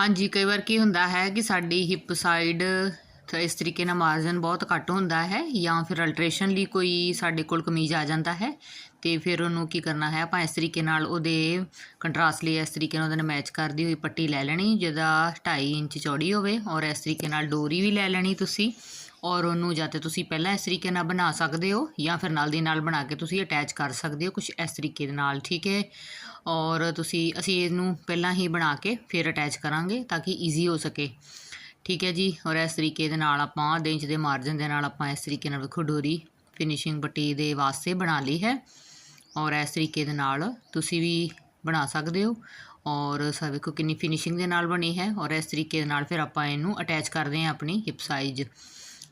ਹਾਂਜੀ, ਕਈ ਵਾਰ ਕੀ ਹੁੰਦਾ ਹੈ ਕਿ ਸਾਡੀ ਹਿਪ ਸਾਈਡ ਇਸ ਤਰੀਕੇ ਨਾਲ ਮਾਰਜਨ ਬਹੁਤ ਘੱਟ ਹੁੰਦਾ ਹੈ ਜਾਂ ਫਿਰ ਅਲਟਰੇਸ਼ਨ ਲਈ ਕੋਈ ਸਾਡੇ ਕੋਲ ਕਮੀਜ਼ ਆ ਜਾਂਦਾ ਹੈ ਤੇ ਫਿਰ ਉਹਨੂੰ ਕੀ ਕਰਨਾ ਹੈ, ਆਪਾਂ ਇਸ ਤਰੀਕੇ ਨਾਲ ਉਹਦੇ ਕੰਟਰਾਸਟ ਲਈ ਇਸ ਤਰੀਕੇ ਨਾਲ ਉਹਦੇ ਨਾਲ ਮੈਚ ਕਰਦੀ ਹੋਈ ਪੱਟੀ ਲੈ ਲੈਣੀ, ਜਿਹਦਾ 2.5 ਇੰਚ ਚੌੜੀ ਹੋਵੇ ਔਰ ਇਸ ਤਰੀਕੇ ਨਾਲ ਡੋਰੀ ਵੀ ਲੈ ਲੈਣੀ ਤੁਸੀਂ। ਔਰ ਉਹਨੂੰ ਜਾਂ ਤੇ ਤੁਸੀਂ ਪਹਿਲਾਂ ਇਸ ਤਰੀਕੇ ਨਾਲ ਬਣਾ ਸਕਦੇ ਹੋ ਜਾਂ ਫਿਰ ਨਾਲ ਦੀ ਨਾਲ ਬਣਾ ਕੇ ਤੁਸੀਂ ਅਟੈਚ ਕਰ ਸਕਦੇ ਹੋ ਕੁਝ ਇਸ ਤਰੀਕੇ ਦੇ ਨਾਲ, ਠੀਕ ਹੈ? ਔਰ ਤੁਸੀਂ, ਅਸੀਂ ਇਹਨੂੰ ਪਹਿਲਾਂ ਹੀ ਬਣਾ ਕੇ ਫਿਰ ਅਟੈਚ ਕਰਾਂਗੇ ਤਾਂ ਕਿ ਈਜ਼ੀ ਹੋ ਸਕੇ। ਠੀਕ ਹੈ ਜੀ? ਔਰ ਇਸ ਤਰੀਕੇ ਦੇ ਨਾਲ ਆਪਾਂ ਅੱਧੇ ਇੰਚ ਦੇ ਮਾਰਜਨ ਦੇ ਨਾਲ ਆਪਾਂ ਇਸ ਤਰੀਕੇ ਨਾਲ ਵੇਖੋ ਡੋਰੀ ਫਿਨਿਸ਼ਿੰਗ ਪੱਟੀ ਦੇ ਵਾਸਤੇ ਬਣਾ ਲਈ ਹੈ। ਔਰ ਇਸ ਤਰੀਕੇ ਦੇ ਨਾਲ ਤੁਸੀਂ ਵੀ ਬਣਾ ਸਕਦੇ ਹੋ। ਔਰ ਸਾ ਵੇਖੋ ਕਿੰਨੀ ਫਿਨਿਸ਼ਿੰਗ ਦੇ ਨਾਲ ਬਣੀ ਹੈ। ਔਰ ਇਸ ਤਰੀਕੇ ਦੇ ਨਾਲ ਫਿਰ ਆਪਾਂ ਇਹਨੂੰ ਅਟੈਚ ਕਰਦੇ ਹਾਂ ਆਪਣੀ ਹਿਪ ਸਾਈਜ਼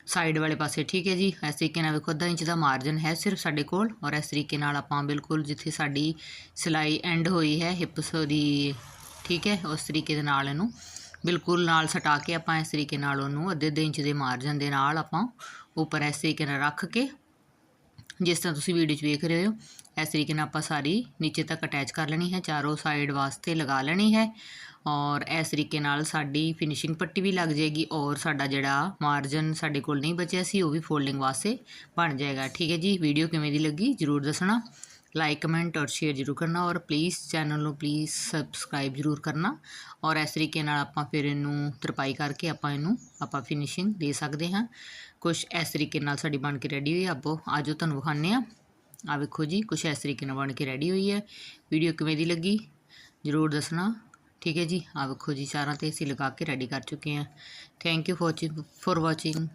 ਸਾਈਡ ਵਾਲੇ ਪਾਸੇ, ਠੀਕ ਹੈ ਜੀ? ਇਸ ਤਰੀਕੇ ਨਾਲ ਵੇਖੋ, ਅੱਧਾ ਇੰਚ ਦਾ ਮਾਰਜਨ ਹੈ ਸਿਰਫ ਸਾਡੇ ਕੋਲ ਔਰ ਇਸ ਤਰੀਕੇ ਨਾਲ ਆਪਾਂ ਬਿਲਕੁਲ ਜਿੱਥੇ ਸਾਡੀ ਸਿਲਾਈ ਐਂਡ ਹੋਈ ਹੈ ਹਿਪਸ ਦੀ, ਠੀਕ ਹੈ? ਉਸ ਤਰੀਕੇ ਦੇ ਨਾਲ ਇਹਨੂੰ ਬਿਲਕੁਲ ਨਾਲ ਸਟਾ ਕੇ ਆਪਾਂ ਇਸ ਤਰੀਕੇ ਨਾਲ ਉਹਨੂੰ ਅੱਧੇ ਅੱਧੇ ਇੰਚ ਦੇ ਮਾਰਜਨ ਦੇ ਨਾਲ ਆਪਾਂ ਉੱਪਰ ਇਸ ਤਰੀਕੇ ਨਾਲ ਰੱਖ ਕੇ ਜਿਸ ਤਰ੍ਹਾਂ ਤੁਸੀਂ ਵੀਡੀਓ 'ਚ ਵੇਖ ਰਹੇ ਹੋ, ਇਸ ਤਰੀਕੇ ਨਾਲ ਆਪਾਂ ਸਾਰੀ ਨੀਚੇ ਤੱਕ ਅਟੈਚ ਕਰ ਲੈਣੀ ਹੈ, ਚਾਰੋਂ ਸਾਈਡ ਵਾਸਤੇ ਲਗਾ ਲੈਣੀ ਹੈ ਔਰ ਇਸ ਤਰੀਕੇ ਨਾਲ ਸਾਡੀ ਫਿਨਿਸ਼ਿੰਗ ਪੱਟੀ ਵੀ ਲੱਗ ਜਾਏਗੀ ਔਰ ਸਾਡਾ ਜਿਹੜਾ ਮਾਰਜਨ ਸਾਡੇ ਕੋਲ ਨਹੀਂ ਬਚਿਆ ਸੀ, ਉਹ ਵੀ ਫੋਲਡਿੰਗ ਵਾਸਤੇ ਬਣ ਜਾਏਗਾ। ਠੀਕ ਹੈ ਜੀ ਵੀਡੀਓ ਕਿਵੇਂ ਦੀ ਲੱਗੀ ਜਰੂਰ ਦੱਸਣਾ। ਲਾਈਕ ਕਮੈਂਟ ਔਰ ਸ਼ੇਅਰ ਜਰੂਰ ਕਰਨਾ ਔਰ ਪਲੀਜ਼ ਚੈਨਲ ਨੂੰ ਪਲੀਜ਼ ਸਬਸਕ੍ਰਾਈਬ ਜਰੂਰ ਕਰਨਾ ਔਰ ਇਸ ਤਰੀਕੇ ਨਾਲ ਆਪਾਂ ਫਿਰ ਇਹਨੂੰ ਤਰਪਾਈ ਕਰਕੇ ਆਪਾਂ ਇਹਨੂੰ ਆਪਾਂ ਫਿਨਿਸ਼ਿੰਗ ਦੇ ਸਕਦੇ ਹਾਂ ਕੁਝ ਇਸ ਤਰੀਕੇ ਨਾਲ ਸਾਡੀ ਬਣ ਕੇ ਰੈਡੀ ਹੋਈ ਹੈ ਆਪੋ ਆਜੋ ਤੁਹਾਨੂੰ ਵਿਖਾਉਂਦੇ ਆ ਆ ਵੇਖੋ ਜੀ ਕੁਝ ਇਸ ਤਰੀਕੇ ਨਾਲ ਬਣ ਕੇ ਰੈਡੀ ਹੋਈ ਹੈ ਵੀਡੀਓ ਕਿਵੇਂ ਦੀ ਲੱਗੀ ਜਰੂਰ ਦੱਸਣਾ ਠੀਕ ਹੈ ਜੀ ਆ ਵੇਖੋ ਜੀ ਚਾਰਾਂ ਤੇ ਅਸੀਂ ਲਗਾ ਕੇ ਰੈਡੀ ਕਰ ਚੁੱਕੇ ਹਾਂ thank you for for watching